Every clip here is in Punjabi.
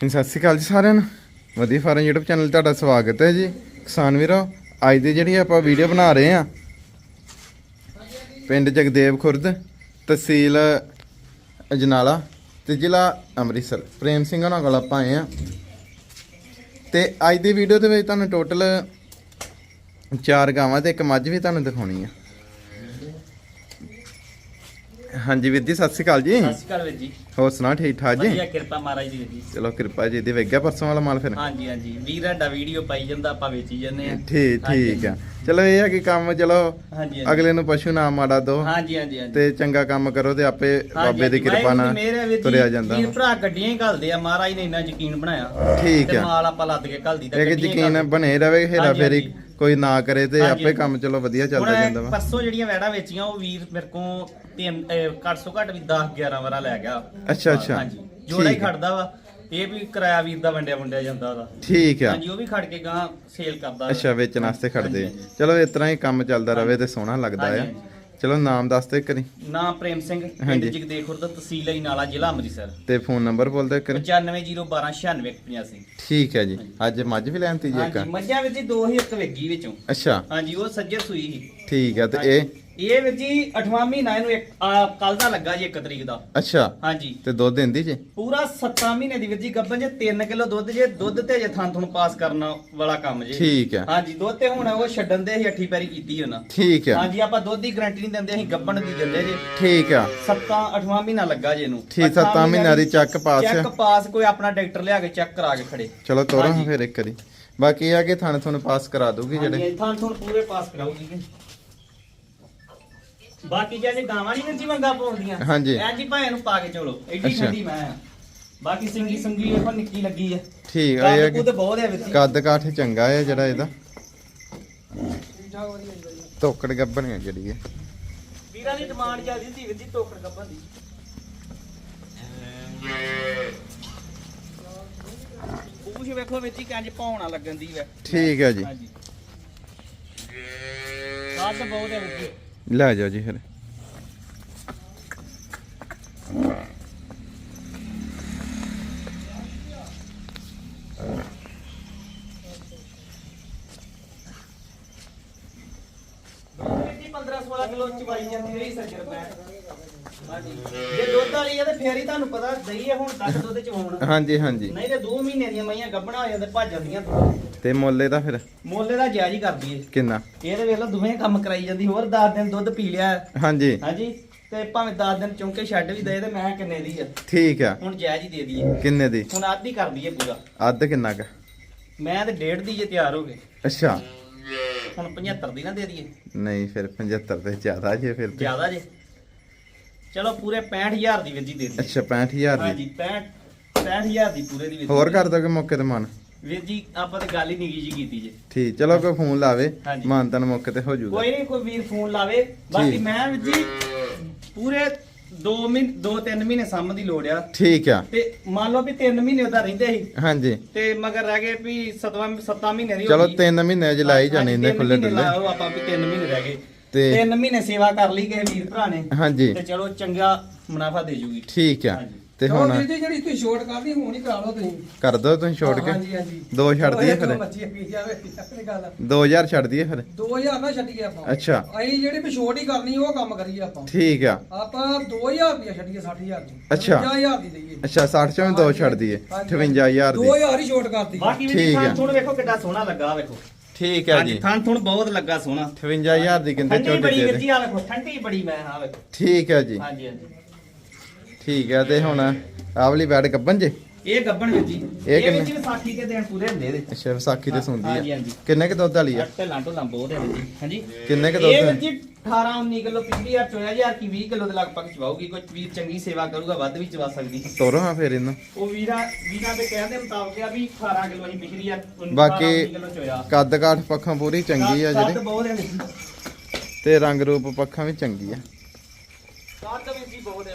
ਜੀ, ਸਤਿ ਸ਼੍ਰੀ ਅਕਾਲ ਜੀ ਸਾਰਿਆਂ ਨੂੰ। ਵਧੀਆ ਫਾਰਮ YouTube ਚੈਨਲ 'ਤੇ ਤੁਹਾਡਾ ਸਵਾਗਤ ਹੈ ਜੀ। ਕਿਸਾਨ ਵੀਰੋ ਅੱਜ ਦੀ ਜਿਹੜੀ ਆਪਾਂ ਵੀਡੀਓ ਬਣਾ ਰਹੇ ਆ ਪਿੰਡ ਜਗਦੇਵ ਖੁਰਦ ਤਹਿਸੀਲ ਅਜਨਾਲਾ ਤੇ ਜ਼ਿਲ੍ਹਾ ਅੰਮ੍ਰਿਤਸਰ। ਪ੍ਰੇਮ ਸਿੰਘ ਹੋਣਾ ਕੋਲ ਆਪਾਂ ਆਏ ਆ ਤੇ ਅੱਜ ਦੀ ਵੀਡੀਓ ਦੇ ਵਿੱਚ ਤੁਹਾਨੂੰ ਟੋਟਲ ਚਾਰ ਗਾਵਾਂ ਤੇ ਇੱਕ ਮੱਝ ਵੀ ਤੁਹਾਨੂੰ ਦਿਖਾਉਣੀ ਆ। ਹਾਂਜੀ ਵੀਰ ਜੀ ਸਤਿ ਸ਼੍ਰੀ ਅਕਾਲ ਜੀ। ਸਤਿ ਸ਼੍ਰੀ ਅਕਾਲ ਵੀਰ ਜੀ। ਹੋਰ ਸੁਣਾ ਠੀਕ ਠਾਕ ਜੀ? ਵਧੀਆ ਕਿਰਪਾ ਮਹਾਰਾਜ ਦੀ ਵੀਰ ਜੀ। ਚਲੋ ਕਿਰਪਾ ਜੀ ਦੀ ਵੇਗਿਆ ਪਰਸੋਂ ਵਾਲਾ ਮਾਲ ਫਿਰ? ਹਾਂਜੀ ਹਾਂਜੀ। ਵੀਰ ਸਾਡਾ ਵੀਡੀਓ ਪਾਈ ਜਾਂਦਾ ਆਪਾਂ ਵੇਚੀ ਜਾਂਦੇ ਆ। ਠੀਕ ਠੀਕ ਆ। ਚਲੋ ਇਹ ਆ ਕਿ ਕੰਮ ਚਲੋ ਹਾਂਜੀ ਅਗਲੇ ਨੂੰ ਪਸ਼ੂ ਨਾ ਮਾੜਾ ਦੋ ਹਾਂਜੀ ਹਾਂਜੀ ਹਾਂਜੀ। ਤੇ ਚੰਗਾ ਕੰਮ ਕਰੋ ਤੇ ਆਪੇ ਬਾਬੇ ਦੀ ਕਿਰਪਾ ਨਾਲ ਤੁਰਿਆ ਜਾਂਦਾ। ਵੀਰ ਭਰਾ ਗੱਡੀਆਂ ਹੀ ਘੱਲਦੇ ਆ। ਮਹਾਰਾਜ ਨੇ ਇੰਨਾ ਯਕੀਨ ਬਣਾਇਆ। ਠੀਕ ਤੇ ਆ। ਮਾਲ ਆਪਾਂ ਲੱਦ ਕੇ ਘੱਲਦੀ ਤਾਂ ਇਹ ਕਿ ਗੱਡੀਆਂ ਹੀ ਯਕੀਨ। ਬਣੇ ਰਵੇ ਹੇਰਾ ਫੇਰੀ। ਕੋਈ ਨਾ ਕਰੇ ਤੇ ਆਪੇ। ਕੰਮ ਚਲੋ ਵਧੀਆ ਚੱਲਦਾ ਜਾਂਦਾ ਵਾ। ਪਰਸੋਂ ਜਿਹੜੀਆਂ ਵੈੜਾਂ ਵੇਚੀਆਂ ਉਹ ਵੀਰ ਮੇਰੇ ਕੋਲ ਤਿੰਨ ਘੱਟ ਘੱਟ ਵੀ 10 11 ਵਾਰਾ ਲੈ ਗਿਆ। ਅੱਛਾ ਅੱਛਾ। ਹਾਂਜੀ। ਜੋੜਾ ਹੀ। ਖੜਦਾ ਵਾ। ਇਹ ਵੀ ਕਿਰਾਇਆ ਵੀਰ ਦਾ ਵੰਡਿਆ ਵੰਡਿਆ ਜਾਂਦਾ ਉਹਦਾ ਠੀਕ ਆ। ਹਾਂਜੀ ਉਹ ਵੀ ਖੜ ਕੇ ਗਾਂ ਸੇਲ ਕਰਦਾ ਅੱਛਾ ਵੇਚਣ ਵਾਸਤੇ ਖੜਦੇ। ਚਲੋ ਇਸ ਤਰ੍ਹਾਂ ਹੀ ਕੰਮ ਚੱਲਦਾ ਰਵੇ ਤੇ ਸੋਹਣਾ ਲੱਗਦਾ ਆ। ਚਲੋ ਨਾਮ ਦੱਸ ਦੇ ਕਰੀ ਨਾਮ ਪ੍ਰੇਮ ਸਿੰਘ ਪਿੰਡ ਹਾਂਜੀ। ਜਗਦੇਵ ਖੁਰਦ ਤਹਿਸੀਲ ਹੀ ਨਾਲਾ ਜ਼ਿਲ੍ਹਾ ਅੰਮ੍ਰਿਤਸਰ। ਤੇ ਫੋਨ ਨੰਬਰ ਬੋਲ ਦੇ ਕਰੀ 9501296185 ਠੀਕ ਹੈ ਜੀ। ਅੱਜ ਮੱਝ ਵੀ ਲੈਣਤੀ ਜੀ ਇੱਕ। ਹਾਂਜੀ ਮੱਝਾਂ ਵਿੱਚ ਜੀ ਦੋ ਹੀ ਇੱਕ ਵੇਗੀ ਵਿੱਚੋਂ। ਅੱਛਾ। ਹਾਂਜੀ ਉਹ ਸੱਜਰ ਸੂਈ ਸੀ। ਠੀਕ ਆ ਤੇ ਇਹ ਇਹ ਵਿੱਚ ਜੀ 8ਵਾਂ ਮਹੀਨਾ ਇਹਨੂੰ ਇੱਕ ਕੱਲ ਦਾ ਲੱਗਾ ਜੀ 1 ਤਰੀਕ ਦਾ। ਅੱਛਾ। ਹਾਂਜੀ। ਤੇ ਦੁੱਧ ਦਿੰਦੀ ਜੀ? ਪੂਰਾ 7 ਮਹੀਨੇ ਦੀ ਵਿੱਚ ਜੀ ਗੱਭਣ ਜੇ 3 ਕਿਲੋ ਦੁੱਧ ਜੇ ਦੁੱਧ ਤੇ ਜੇ ਥਾਂ ਤੁਹਾਨੂੰ ਪਾਸ ਕਰਨ ਵਾਲਾ ਕੰਮ ਜੀ। ਠੀਕ ਆ ਹਾਂਜੀ ਦੁੱਧ ਤੇ ਹੁਣ ਉਹ ਛੱਡਣ ਦੇ ਅਸੀਂ ਅੱਠੀ ਪੈਰੀ ਕੀਤੀ ਉਹਨਾਂ। ਠੀਕ ਆ ਹਾਂਜੀ ਆਪਾਂ ਦੁੱਧ ਦੀ ਗਾਰੰਟੀ ਨਹੀਂ ਦਿੰਦੇ ਅਸੀਂ ਗੱਭਣ ਦੀ ਦਿੰਦੇ ਜੀ। ਠੀਕ ਆ ਸੱਤਾਂ ਅੱਠਵਾਂ ਮਹੀਨਾ ਲੱਗਾ ਜੇ ਇਹਨੂੰ। ਠੀਕ, ਅੱਠਾਂ ਸੱਤਾਂ ਮਹੀਨਿਆਂ ਦੀ ਚੱਕ ਪਾਸ। ਚੈੱਕ ਪਾਸ ਕੋਈ ਆਪਣਾ ਡਾਕਟਰ ਲਿਆ ਕੇ ਚੈੱਕ ਕਰਾ ਕੇ ਖੜੇ। ਚਲੋ ਤੋਰੋ। ਫਿਰ ਇੱਕ ਵਾਰੀ। ਬਾਕੀ ਆ ਕਿ ਥਾਣੇ ਤੁਹਾਨੂੰ ਪਾਸ ਕਰਾ ਦੂਗੀ ਜਿਹੜੇ। ਹਾਂਜੀ ਥਾਂ ਥੋਂ ਪੂਰੇ ਪਾਸ ਕਰਾਉਗੀ ਜੀ। ਬਾਕੀ ਜਿਹੜੇ ਗਾਵਾਂ ਨਹੀਂ ਜੀ ਮੰਗਾ ਪਾਉਂਦੀਆਂ। ਹਾਂਜੀ। ਐਂ ਜੀ ਭਾਵੇਂ ਨੂੰ ਪਾ ਕੇ ਚਲੋ ਐਡੀ ਅੱਛਾ। ਠੰਡੀ ਮੈਂ ਆ। ਬਾਕੀ ਸਿੰਗੀ ਸੰਗੀ ਇਹ ਨਿੱਕੀ ਲੱਗੀ ਆ। ਠੀਕ ਆ ਇਹ ਆ ਬਹੁਤ ਹੈ ਵਿੱਚ। ਕੱਦ ਕਾਠ ਚੰਗਾ ਹੈ ਜਿਹੜਾ ਇਹਦਾ। ਤੋਕੜ ਗੱਬਣ ਹੈ ਜਿਹੜੀ ਹੈ ਵੀਰਾਂ ਦੀ ਡਿਮਾਂਡ ਚੱਲਦੀ ਸੀ ਵਿੱਦੀ ਟੋਕਰ ਕੱਪਾਂ ਦੀ। ਪੂਛ ਵੇਖੋ ਵਿੱਚ ਹੀ ਕੰਜ ਪਾਉਣਾ ਲੱਗਣ ਦੀ ਵੈ। ਠੀਕ ਹੈ ਜੀ। ਹਾਂਜੀ। ਕੱਦ ਬਹੁਤ ਹੈ ਵਿੱਚ ਲੈ ਜਾਓ ਜੀ ਫਿਰ। ਮਿੱਟੀ 15 16 ਕਿਲੋ ਚਵਾਈ ਜਾਂਦੀ ਰਹੀ ਸੱਜਰ ਮੈਂ ਹਾਂਜੀ। ਜੇ ਦੁੱਧ ਵਾਲੀ ਹੈ ਤੇ ਫੇਰ ਹੀ ਤੁਹਾਨੂੰ ਪਤਾ ਦਈ ਹੈ ਹੁਣ ਤੱਕ ਦੁੱਧ ਚਵਾਉਣ ਹਾਂਜੀ ਹਾਂਜੀ। ਨਹੀਂ ਤੇ 2 ਮਹੀਨੇ ਦੀਆਂ ਮਈਆਂ ਗੱਭਣਾ ਹੋ ਜਾਂਦੇ ਭੱਜ ਜਾਂਦੀਆਂ। ਤੇ ਮੁੱਲ ਇਹਦਾ ਫਿਰ? ਮੁੱਲ ਇਹਦਾ ਜਾਇਜ਼ ਹੀ ਕਰਦੀ ਏ ਕਿੰਨਾ? ਇਹ ਤੇ ਵੇਖ ਲਓ ਦੋਵੇਂ ਕੰਮ ਕਰਾਈ ਜਾਂਦੀ ਹੋਰ 10 ਦਿਨ ਦੁੱਧ ਪੀ ਲਿਆ। ਹਾਂਜੀ। ਹਾਂਜੀ? ਤੇ ਭਾਵੇਂ 10 ਦਿਨ ਚੌਂਕੇ ਛੱਡ ਵੀ ਦੇ ਤੇ ਮੈਂ ਕਿੰਨੇ ਦੀ ਆ? ਠੀਕ ਆ। ਹੁਣ ਜਾਇਜ਼ ਹੀ ਦੇ ਦਈਏ। ਕਿੰਨੇ ਦੀ? ਹੁਣ ਆਦੀ ਕਰ ਦਈਏ ਪੂਰਾ। ਅੱਧ ਕਿੰਨਾ ਕ? ਮੈਂ ਤੇ ਡੇਢ ਦੀ ਜੇ ਤਿਆਰ ਹੋ ਗਏ। ਅੱਛਾ। ਹੁਣ 75 ਦੀ ਨਾ ਦੇ ਦਈਏ। ਨਹੀਂ ਫਿਰ 75 ਤੇ ਜ਼ਿਆਦਾ ਜੇ ਫਿਰ ਜ਼ਿਆਦਾ ਜੇ। ਚਲੋ ਪੂਰੇ 65000 ਦੀ ਵੀਰ ਜੀ ਦੇ ਦਈਏ। ਅੱਛਾ 65000 ਹਾਂਜੀ ਦੀ 65 65000 ਦੀ ਪੂਰੇ ਦੀ ਹੋਰ। ਕਰ ਦੋਗੇ ਮੌਕੇ ਤੇ ਮਨ? ਵੀਰ ਜੀ ਆਪਾਂ ਤੇ ਗੱਲ ਹੀ ਨਿੱਕੀ ਜੀ ਕੀਤੀ ਜੇ। ਠੀਕ ਚਲੋ ਕੋਈ ਫੋਨ ਲਾਵੇ ਹਾਂਜੀ। ਮਾਨਤਨ ਮੌਕੇ ਤੇ ਹੋ ਜਾਊਗਾ ਕੋਈ ਨਹੀਂ ਕੋਈ ਵੀਰ ਫੋਨ ਲਾਵੇ। ਬਾਕੀ। ਮੈਂ ਵੀਰ ਜੀ ਪੂਰੇ 2 ਮਹੀਨੇ 2-3 ਮਹੀਨੇ ਸਾਂਭ ਦੀ ਲੋੜ ਆ। ਠੀਕ ਆ। ਤੇ ਮੰਨ ਲਓ ਵੀ 3 ਮਹੀਨੇ ਉਹਦਾ ਰਹਿੰਦੇ ਸੀ। ਹਾਂਜੀ। ਤੇ ਮਗਰ ਰਹਿ ਗਏ ਵੀ 7ਵਾਂ 7 ਮਹੀਨੇ ਦੀ ਹੋ ਚਲੋ ਗਈ। 3 ਮਹੀਨੇ ਚ ਲਾਈ ਜਾਣੇ ਹਾਂਜੀ, ਇਹਨੇ ਤਿੰਨ ਖੁੱਲੇ ਮਹੀਨੇ ਡੁੱਲੇ। ਲਾਓ ਆਪਾਂ ਵੀ 3 ਮਹੀਨੇ ਰਹਿ ਗਏ। ਤੇ 3 ਮਹੀਨੇ ਸੇਵਾ ਕਰ ਲਈ ਕਿਸੇ ਵੀਰ ਭਰਾ ਨੇ। ਹਾਂਜੀ। ਤੇ ਚਲੋ ਚੰਗਾ ਮੁਨਾਫਾ ਦੇ ਜੂਗੀ। ਠੀਕ ਆ। ਹਾਂਜੀ। ਤੇ ਹੁਣ ਵੀਰ ਜੀ ਜਿਹੜੀ ਤੁਸੀਂ ਸ਼ੋਰਟ ਕਰਦੀ ਹੁਣ ਹੀ ਕਰਾ ਲਓ ਤੁਸੀਂ। ਕਰ ਦੋ ਤੁਸੀਂ ਛੋੜ ਕੇ। ਹਾਂਜੀ ਹਾਂਜੀ। ਦੋ ਛੱਡ ਦਈਏ ਫਿਰ। ਮੱਛੀ ਪੀ ਜਾਵੇ ਆਪਣੀ ਗੱਲ 2000 ਛੱਡ ਦਈਏ ਫਿਰ। 2000 ਨਾ ਛੱਡੀਏ ਆਪਾਂ। ਅੱਛਾ। ਅਸੀਂ ਜਿਹੜੀ ਵੀ ਸ਼ੋਰਟ ਹੀ ਕਰਨੀ ਉਹ ਕੰਮ ਕਰੀਏ ਆਪਾਂ। ਠੀਕ ਆ। ਆਪਾਂ 2000 ਰੁਪਇਆ ਛੱਡੀਏ 60000 ਦੀ। ਅੱਛਾ। 50000 ਦੀ ਦਈਏ। ਅੱਛਾ 60 ਚੋਂ ਵੀ ਦੋ ਛੱਡ ਦਈਏ। 58000 ਦੀ। 2000 ਹੀ ਸ਼ੋਰਟ ਕਰਦੀ ਬਾਕੀ ਵੀ ਠੀਕ ਆ। ਥੁਣ ਵੇਖੋ ਕਿੱਡਾ ਸੋਹਣਾ ਲੱਗਾ ਵੇਖੋ। ਠੀਕ ਹੈ ਹਾਂਜੀ ਜੀ। ਥਾਂ ਥੁਣ ਬਹੁਤ ਲੱਗਾ ਸੋਹਣਾ। 58000 ਦੀ ਕਹਿੰਦੇ ਠੰਡੀ ਝੋਟੀ ਬੜੀ ਦੇ ਵੀਰ ਦੇ ਜੀ ਆ ਵੇਖੋ ਠੰਡੀ ਬੜੀ ਮੈਂ ਆ ਵੇਖੋ। ਠੀਕ ਹੈ ਜੀ। ਹਾਂਜੀ ਹਾਂਜੀ। ਠੀਕ ਹੈ ਤੇ ਹੁਣ ਆਹ ਵਾਲੀ ਬੈਡ ਕੱਪਨ ਜੇ? ਇਹ ਗੱਬਣ ਵੀਰ ਜੀ। ਇਹ ਇਹ? ਵਿੱਚ ਵਿਸਾਖੀ ਦੇ ਦਿਨ ਪੂਰੇ ਹੁੰਦੇ ਇਹਦੇ। ਅੱਛਾ ਵਿਸਾਖੀ ਤੇ ਸੁਣਦੀ ਆ। ਹਾਂਜੀ। ਕਿੰਨੇ ਕ ਦੁੱਧ ਵਾਲੀ ਆ? ਢੱਲਾਂ ਢੁੱਲਾਂ ਬਹੁਤ ਹੈ ਵੀਰ ਜੀ ਹਾਂਜੀ। ਕਿੰਨੇ ਕੁ ਇਹ ਦੁੱਧ ਵੀਰ ਹੈ? ਜੀ 18 19 ਕਿਲੋ ਪਿਛਲੀ ਵਾਰ ਚੋਇਆ ਹਜ਼ਾਰ ਕੀ 20 ਕਿਲੋ ਦੇ ਲਗਭਗ ਚਵਾਉਗੀ ਕੋਈ ਵੀਰ ਚੰਗੀ ਸੇਵਾ ਕਰੂਗਾ ਵੱਧ ਵੀ ਚਵਾ ਸਕਦੀ। ਤੋਰੋ ਹਾਂ ਫਿਰ ਇਹਨੂੰ। ਉਹ ਵੀਰਾ ਵੀਰਾਂ ਦੇ ਕਹਿਣ ਦੇ ਮੁਤਾਬਕ ਆ ਵੀ 18 ਕਿਲੋ ਅਸੀਂ ਪਿਛਲੀ 19 ਬਾਕੀ 19 ਕਿਲੋ ਚੋਇਆ। ਕੱਦ ਕਾਠ ਪੱਖੋਂ ਪੂਰੀ ਚੰਗੀ ਆ ਕੱਦ ਜਿਹੜੀ। ਬਹੁਤ ਜੀ ਤੇ ਰੰਗ ਰੂਪ ਪੱਖੋਂ ਵੀ ਚੰਗੀ ਆ। ਕੱਦ ਜੀ ਬਹੁਤ ਹੈ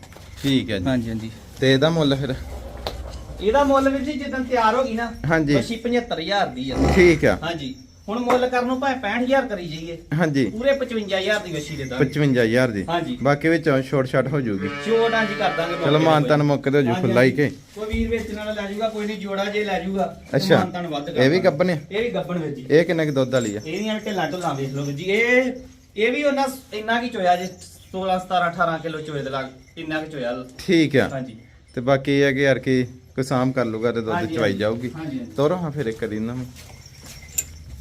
ਠੀਕ ਹੈ ਜੀ। ਹਾਂਜੀ ਹਾਂਜੀ। ਤੇ ਇਹਦਾ ਮੁੱਲ ਫਿਰ? ਇਹਦਾ ਮੁੱਲ ਵੀਰ ਜੀ ਜਦੋਂ ਤਿਆਰ ਹੋ ਗਈ ਨਾ ਹਾਂਜੀ। ਬੱਛੀ 75000 ਦੀ ਆ। ਠੀਕ ਆ। ਹਾਂਜੀ। ਹੁਣ ਮੁੱਲ ਕਰਨ ਨੂੰ ਭਾਵੇਂ 65000 ਕਰੀ ਜਾਈਏ। ਹਾਂਜੀ। ਪੂਰੇ 55000 ਦੀ ਬੱਛੀ ਦੇ ਦਾਂਗੇ। 55000 ਦੀ। ਹਾਂਜੀ। ਬਾਕੀ ਵਿੱਚੋਂ ਛੋਟ ਛਾਟ ਹੋ ਜਾਊਗੀ। ਛੋਟ ਹਾਂਜੀ ਕਰ ਦਾਂਗੇ ਚਲੋ ਮਾਨਤਨ ਮੁੱਕ ਤੇ ਹੋ ਜੂ ਹਾਂਜੀ, ਖੁੱਲਾ ਹੀ ਕੇ। ਕੋਈ ਵੀਰ ਵੇਚਣ ਵਾਲਾ ਲੈ ਜਾਊਗਾ ਕੋਈ ਨਹੀਂ ਜੋੜਾ ਜੇ ਲੈ ਜਾਊਗਾ ਤੇ ਅੱਛਾ। ਮਾਨਤਾਨ ਵੱਧ ਕਰ ਇਹ ਵੀ ਦਾਂਗੇ। ਆ? ਇਹ ਵੀ ਗੱਬਣ ਵਿੱਚ ਜੀ। ਇਹ ਕਿੰਨੇ ਕੁ ਦੁੱਧ ਵਾਲੀ ਆ? ਇਹਦੀਆਂ ਢਿੱਲਾਂ ਢੁੱਲਾਂ ਵੇਖ ਲਓ ਜੀ। ਇਹ ਇਹ ਵੀ ਉਹਨਾਂ ਇੰਨਾ ਕੀ ਚੋਇਆ ਜੇ? 16 17 18 ਕਿਲੋ ਚੋਏ ਦੇ ਲੱਗ ਇੰਨਾ ਕੀ ਚੋਇਆ ਠੀਕ ਆ। ਹਾਂਜੀ। ਤੇ ਬਾਕੀ ਇਹ ਹੈ ਕਿ ਯਾਰ ਕਿ ਕੋਈ ਸਾਮ ਕਰ ਲੂਗਾ ਤੇ ਦੁੱਧ ਹਾਂਜੀ, ਚਵਾਈ। ਜਾਊਗੀ। ਹਾਂਜੀ, ਹਾਂਜੀ। ਤੋਰੋ ਹਾਂ ਫਿਰ ਇੱਕ ਇਹਨਾਂ ਨੂੰ।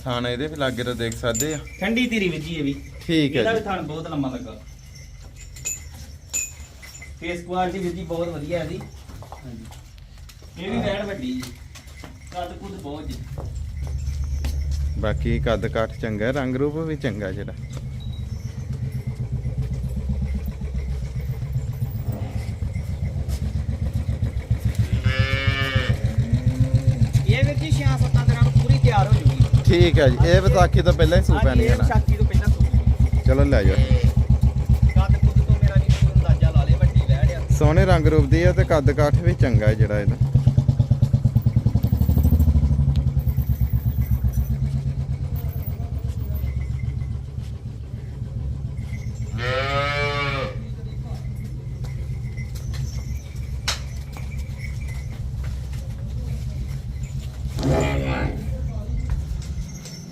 ਥਾਣ ਇਹਦੇ ਵੀ ਲਾਗੇ ਤਾਂ ਦੇਖ ਸਕਦੇ ਆ। ਠੰਡੀ ਧੀਰੀ ਵਿੱਚ ਜੀ ਇਹ ਵੀ। ਠੀਕ ਇਹਦਾ ਹੈ ਵੀ ਜੀ। ਥਣ ਬਹੁਤ ਲੰਮਾ ਲੱਗਾ। ਫੇਸ ਕੁਆਲਿਟੀ ਵੀ ਜੀ ਬਹੁਤ ਵਧੀਆ ਹੈ ਜੀ ਹਾਂਜੀ। ਇਹ ਵੀ ਵੈੜ ਵੱਡੀ ਜੀ। ਕੱਦ ਕੁੱਦ ਬਹੁਤ ਜੀ। ਬਾਕੀ ਕੱਦ ਕਾਠ ਚੰਗਾ ਰੰਗ ਰੂਪ ਵੀ ਚੰਗਾ ਜਿਹੜਾ ਇਹ ਵੀਰ ਜੀ 6-7 ਦਿਨਾਂ ਨੂੰ ਪੂਰੀ ਤਿਆਰ ਹੋ ਜੂਗੀ ਠੀਕ ਹੈ ਜੀ ਇਹ ਵਿਸਾਖੀ ਤੋਂ ਪਹਿਲਾਂ ਹੀ ਸੂ ਪੈਣੀ ਹੈ ਨਾ। ਵਿਸਾਖੀ ਤੋਂ ਪਹਿਲਾਂ ਸੂ ਚਲੋ ਲੈ ਜਾਓ। ਕੱਦ ਕੁੱਦ ਤੋਂ ਮੇਰਾ ਜੀ ਕੋਈ ਅੰਦਾਜ਼ਾ ਲਾ ਲੇ ਵੱਡੀ ਵੈੜ ਆ। ਸੋਹਣੇ ਰੰਗ ਰੂਪ ਦੀ ਹੈ ਤੇ ਕੱਦ ਕਾਠ ਵੀ ਚੰਗਾ ਹੈ ਜਿਹੜਾ ਇਹਦਾ।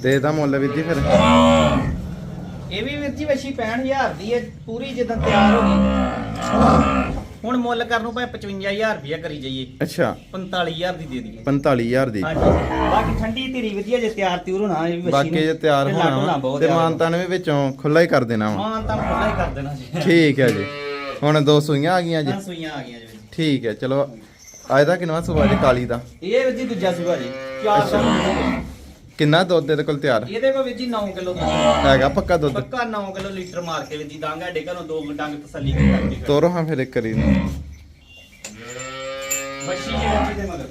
ਤੇ ਇਹਦਾ ਮੁੱਲ ਵੀ ਜੀ ਫਿਰ। ਇਹ ਵੀ ਵੀਰ ਜੀ ਵਸ਼ੀ 65000 ਦੀ ਹੈ ਪੂਰੀ ਜਦੋਂ ਤਿਆਰ ਹੋ ਗਈ। ਹੁਣ ਮੁੱਲ ਕਰਨ ਨੂੰ ਭਾਵੇਂ 55000 ਰੁਪਇਆ ਕਰੀ ਜਾਈਏ। ਅੱਛਾ। 45000 ਦੀ ਦੇ ਦਈਏ। 45000 ਦੀ। ਹਾਂਜੀ। ਬਾਕੀ ਠੰਡੀ ਧੀਰੀ ਵਧੀਆ ਜੇ ਤਿਆਰ ਤਿਉਰ ਹੋਣਾ ਇਹ ਵੀ ਬਾਕੀ ਜੇ ਤਿਆਰ ਹੋਣਾ ਵਾ, ਤੇ ਮਾਨਤਾਨ ਵੀ ਵਿੱਚੋਂ ਖੁੱਲਾ ਹੀ ਕਰ ਦੇਣਾ ਵਾ। ਮਾਨ ਤਾਂ ਖੁੱਲਾ ਹੀ ਕਰ ਦੇਣਾ ਜੀ। ਠੀਕ ਹੈ ਜੀ। ਹੁਣ ਦੋ ਸੂਈਆਂ ਆ ਗਈਆਂ ਜੀ। ਹਾਂ ਸੂਈਆਂ ਆ ਗਈਆਂ ਜੀ ਠੀਕ ਹੈ ਚਲੋ ਅੱਜ ਦਾ ਕਿੰਨਾ ਸੂਆ ਜੀ ਕਾਲੀ ਦਾ? ਇਹ ਵੀਰ ਜੀ ਦੂਜਾ ਸੂਆ ਜੀ। ਚਾਰ ਸਾਲ ਹੋ ਗਏ। ਕਿੰਨਾ ਦੁੱਧ ਇਹਦੇ ਕੋਲ ਤਿਆਰ? ਇਹਦੇ ਕੋਲ ਵੀਰ ਜੀ 9 ਕਿਲੋ ਦੁੱਧ। ਹੈਗਾ ਪੱਕਾ ਦੁੱਧ? ਪੱਕਾ 9 ਕਿਲੋ ਲੀਟਰ ਮਾਰ ਕੇ ਵੀਰ ਜੀ ਦਾਂਗਾ ਡੇ ਘਰੋਂ ਦੋ ਡੰਗ ਤਸੱਲੀ ਕਰਕੇ ਤੋਰੋ ਹਾਂ ਫਿਰ ਇੱਕ ਕਰੀ ਵੀਰ ਜੀ ਦੇ ਮਗਰ?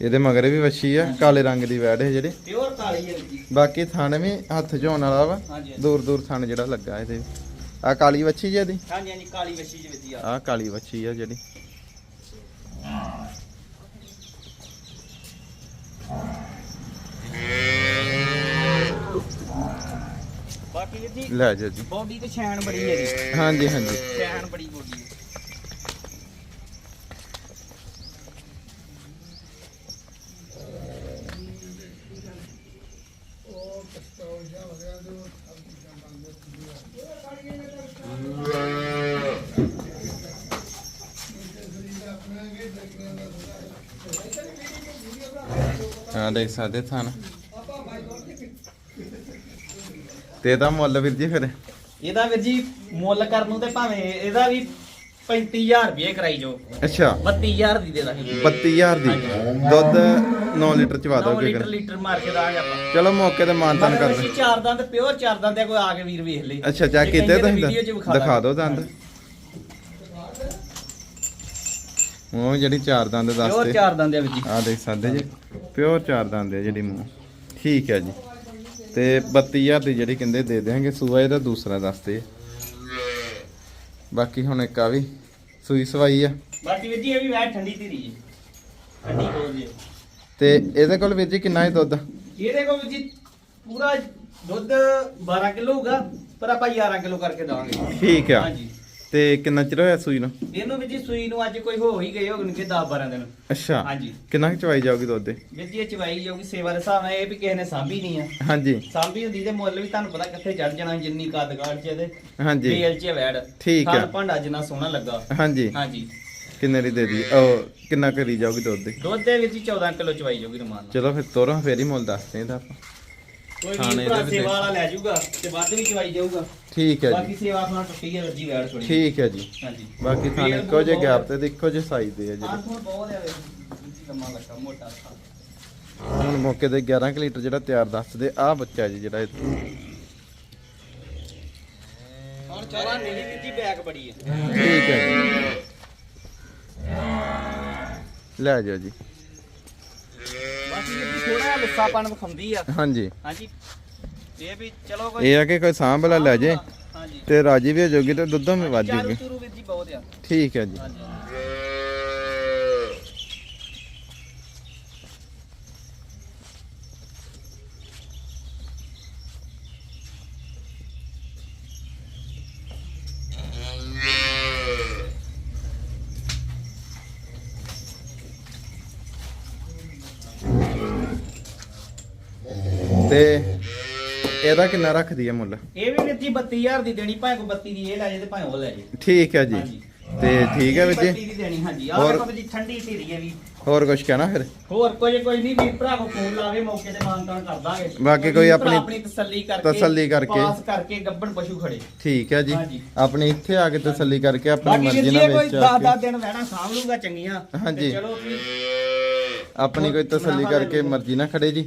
ਇਹਦੇ ਮਗਰ ਵੀ ਵੱਛੀ ਆ ਕਾਲੇ ਰੰਗ ਦੀ ਵੈੜ ਹੈ ਜਿਹੜੇ। ਪਿਓਰ ਕਾਲੀ ਹੈ ਜੀ। ਬਾਕੀ ਥਣ ਵੀ ਹੱਥ ਝੋਣ ਵਾਲਾ ਵਾ। ਦੂਰ ਦੂਰ ਥਣ ਜਿਹੜਾ ਲੱਗਾ ਇਹਦੇ। ਆ ਕਾਲੀ ਵੱਛੀ ਜੀ ਇਹਦੀ? ਹਾਂਜੀ ਹਾਂਜੀ ਕਾਲੀ ਬੱਛੀ ਜੀ ਵੀਰ ਜੀ ਆ ਆ ਕਾਲੀ ਵੱਛੀ ਆ ਜਿਹੜੀ। ਬਾਕੀ ਵੀਰ ਜੀ ਲੈ ਜਾ ਜੀ। ਬੋਡੀ ਤੇ ਛੈਣ ਬੜੀ ਹੈ ਜੀ। ਹਾਂਜੀ ਹਾਂਜੀ। ਛੈਣ ਬੜੀ ਬੋਡੀ ਹੈ। ਹਾਂ ਦੇਖ ਸਕਦੇ ਥਣ ਤੇ ਇਹਦਾ ਮੁੱਲ ਵੀਰ ਜੀ ਫਿਰ? ਇਹਦਾ ਵੀਰ ਜੀ ਮੁੱਲ ਕਰਨ ਨੂੰ ਤੇ ਭਾਵੇਂ ਇਹਦਾ ਵੀ 35000 ਰੁਪਏ ਕਰਾਈ ਜੋ ਅੱਛਾ। 32000 ਦੀ ਦੇ ਦਾਂਗੇ। 32000 ਦੀ। ਦੁੱਧ 9 ਲੀਟਰ ਚ ਵਾ 9 ਦੋਗੇ ਲੀਟਰ ਲੀਟਰ ਮਾਰ ਕੇ ਦਾਂਗੇ ਆਪਾਂ। ਚਲੋ ਮੌਕੇ ਤੇ ਮਾਨਤਨ ਕਰ ਦੇ ਚਾਰ ਦੰਦ ਪਿਓਰ ਚਾਰ ਦੰਦ ਆ ਕੋਈ ਆ ਕੇ ਵੀਰ ਵੇਖ ਲੇ। ਅੱਛਾ ਚੈੱਕ ਕੀਤੇ ਤੁਸੀਂ? ਦਿਖਾ ਦਿਓ। ਦੰਦ। ਉਹ ਜਿਹੜੀ ਚਾਰ ਦੰਦ ਪਿਓਰ ਦੱਸਦੇ ਚਾਰ ਦੰਦ ਆ ਵੀਰ ਜੀ। ਆ ਦੇਖ ਸਕਦੇ ਜੀ ਪਿਓਰ ਚਾਰ ਦੰਦ ਹੈ ਜਿਹੜੀ ਮੂੰਹ। ਠੀਕ ਹੈ ਜੀ। ਤੇ 32000 ਦੀ ਜਿਹੜੀ ਕਹਿੰਦੇ ਦੇ ਦੇਾਂਗੇ ਸੂਆ ਇਹਦਾ ਦੂਸਰਾ ਦੱਸਦੇ ਬਾਕੀ ਹੁਣ ਇੱਕ ਆ ਵੀ ਸੂਈ ਸਵਾਈ ਆ। ਬਾਕੀ ਵੀਰ ਜੀ ਇਹ ਵੀ ਵੈਟ ਠੰਡੀ ਧੀਰੀ ਜੀ। ਠੰਡੀ ਕੋਲ ਜੀ। ਤੇ ਇਹਦੇ ਕੋਲ ਵੀਰ ਜੀ ਕਿੰਨਾ ਹੈ ਦੁੱਧ? ਇਹਦੇ ਕੋਲ ਵੀਰ ਜੀ ਪੂਰਾ ਦੁੱਧ 12 ਕਿਲੋ ਹੋਊਗਾ ਪਰ ਆਪਾਂ 11 ਕਿਲੋ ਕਰਕੇ ਦਵਾਂਗੇ। ਠੀਕ ਆ। ਹਾਂਜੀ। ਤੇ ਕਿੰਨਾ ਚਿਰ ਹੋਇਆ ਸੂਈ ਨੂੰ? ਇਹਨੂੰ ਵੀਰ ਜੀ ਸੂਈ ਨੂੰ ਅੱਜ ਕੋਈ ਹੋ ਹੀ ਗਏ ਹੋਣਗੇ 10 12 ਦਿਨ। ਅੱਛਾ। ਹਾਂਜੀ। ਕਿੰਨਾ ਕੁ ਚਵਾਈ ਜਾਊਗੀ ਦੁੱਧ ਦੇ ਵੀਰ ਜੀ ਇਹ ਚਵਾਈ ਜਾਊਗੀ ਸੇਵਾ ਦੇ ਹਿਸਾਬ ਨਾਲ ਇਹ ਵੀ ਕਿਸੇ ਨੇ ਸਾਂਭੀ ਨਹੀਂ ਆ। ਹਾਂਜੀ। ਸਾਂਭੀ ਹੁੰਦੀ ਤੇ ਮੁੱਲ ਵੀ ਤੁਹਾਨੂੰ ਪਤਾ ਕਿੱਥੇ ਚੜ ਜਾਣਾ ਜਿੰਨੀ ਕੱਦ ਕਾਠ ਚ ਇਹਦੇ। ਹਾਂਜੀ। ਬੇਲ ਚ ਵੈੜ। ਠੀਕ ਆ। ਥਣ ਭਾਂਡਾ ਜਿੰਨਾ ਸੋਹਣਾ ਲੱਗਾ। ਹਾਂਜੀ। ਹਾਂਜੀ। ਕਿੰਨੇ ਦੀ ਦੇ ਦੀ ਉਹ ਕਿੰਨਾ ਕਰੀ ਜਾਊਗੀ ਦੁੱਧ ਦੀ? ਦੁੱਧ ਦੇ ਵਿੱਚ ਹੀ 14 ਕਿਲੋ ਚਵਾਈ ਜਾਊਗੀ ਰਮਾਨ ਨਾਲ। ਚਲੋ ਫਿਰ ਤੋਰੋ ਫੇਰ ਹੀ ਮੁੱਲ ਦੱਸਦੇ ਇਹਦਾ ਆਪਾਂ। ਵੀ ਦੇ ਭਰਾ ਵੀ ਸੇਵਾ ਦੇਖ- ਵਾਲਾ ਲੈ ਜਾਊਗਾ ਤੇ ਵੱਧ ਵੀ ਚਵਾਈ ਜਾਊਗਾ। ਠੀਕ ਹੈ ਬਾਕੀ ਜੀ ਸੇਵਾ ਆਪਣਾ ਟੁੱਟੀ ਹੈ ਰੱਜੀ ਵੈੜ ਥੋੜੀ ਠੀਕ ਹੈ ਜੀ। ਹਾਂਜੀ। ਬਾਕੀ ਥਾਣੇ ਇੱਕੋ ਜਿਹੇ ਗੈਪ ਤੇ ਇੱਕੋ ਜਿਹੇ ਸਾਈਜ਼ ਦੇ ਆ ਹਾਂ ਜਿਹੜੇ ਹੁਣ ਬਹੁਤ ਹੈ ਲੰਮਾ ਲੱਗਾ ਮੋਟਾ ਥਾ। ਹੁਣ ਮੌਕੇ ਤੇ 11 ਕੁ ਲੀਟਰ ਜਿਹੜਾ ਤਿਆਰ ਦੱਸਦੇ ਆ ਬੱਚਾ ਜੀ ਜਿਹੜਾ ਇਹ- ਹੁਣ ਚਾਰਾ ਨੀਲੀ ਵਿੱਚੀ ਬੈਕ ਬੜੀ ਹੈ। ਠੀਕ ਹੈ ਜੀ। ਲੈ ਜਾਓ ਜੀ। ਬਾਕੀ ਇਹ ਥੋੜਾ ਲਿੱਸਾਪਣ ਵਿਖਾਉਂਦੀ ਆ। ਹਾਂਜੀ। ਹਾਂਜੀ। ਇਹ ਵੀ ਚਲੋ ਕੋਈ ਇਹ ਆ ਕਿ ਕੋਈ ਸਾਂਭ ਵਾਲਾ ਲੈ ਜੇ ਹਾਂਜੀ। ਤੇ ਰਾਜੀ ਵੀ ਹੋ ਜਾਊਗੀ ਤੇ ਦੁੱਧੋਂ ਵੀ ਵੱਧ ਚਾਰੂ ਜਾਊਗੀ ਚੂਰੂ ਵੀਰ ਜੀ ਬਹੁਤ ਆ। ਠੀਕ ਹੈ ਜੀ। ਹਾਂਜੀ। ਤੇ ਇਹਦਾ ਕਿੰਨਾ ਰੱਖਦੀ ਹੈ ਮੁੱਲ? ਇਹ ਵੀ ਵੀਰ ਜੀ 32000 ਦੀ ਦੇਣੀ ਭਾਵੇਂ ਕੋ 32 ਦੀ ਇਹ ਲੈ ਜੇ ਤੇ ਭਾਵੇਂ ਉਹ ਲੈ ਜੇ। ਠੀਕ ਹੈ ਜੀ। ਹਾਂਜੀ। ਤੇ ਠੀਕ ਹੈ ਵੀਰ 32 ਜੀ ਦੀ ਦੇਣੀ ਹਾਂਜੀ। ਆਹ ਹੋਰ- ਦੇਖੋ ਵੀਰ ਜੀ ਠੰਡੀ ਧੀਰੀ ਹੈ ਵੀ ਹੋਰ ਕੁਝ ਕਹਿਣਾ ਫਿਰ? ਹੋਰ ਕੋਈ ਕੋਈ ਨਹੀਂ ਵੀਰ ਭਰਾ ਕੋ ਫੋਨ ਲਾਵੇ ਮੌਕੇ ਤੇ ਮਾਨਤਾਨ ਕਰ ਦਾਂਗੇ। ਬਾਕੀ ਕੋਈ ਵੀਰ ਭਰਾ ਆਪਣੀ- ਆਪਣੀ ਤਸੱਲੀ ਕਰਕੇ ਤਸੱਲੀ ਕਰਕੇ। ਪਾਸ ਕਰਕੇ ਗੱਬਣ ਪਸ਼ੂ ਖੜੇ। ਠੀਕ ਹੈ ਜੀ। ਹਾਂਜੀ। ਆਪਣੀ ਇੱਥੇ ਆ ਕੇ ਤਸੱਲੀ ਕਰਕੇ ਆਪਣੀ ਬਾਕੀ ਵੀਰ ਮਰਜ਼ੀ ਜੀ ਨਾਲ ਇਹ ਕੋਈ ਵੇਚ 10 ਆ 10 ਕੇ ਦਿਨ ਰਹਿਣਾ ਸਾਂਭ ਲੂਗਾ ਚੰਗੀਆਂ। ਹਾਂਜੀ। ਚਲੋ ਵੀ ਆਪਣੀ ਕੋਈ ਤਸੱਲੀ ਕਰਕੇ ਮਰਜ਼ੀ ਨਾਲ ਖੜੇ ਜੀ।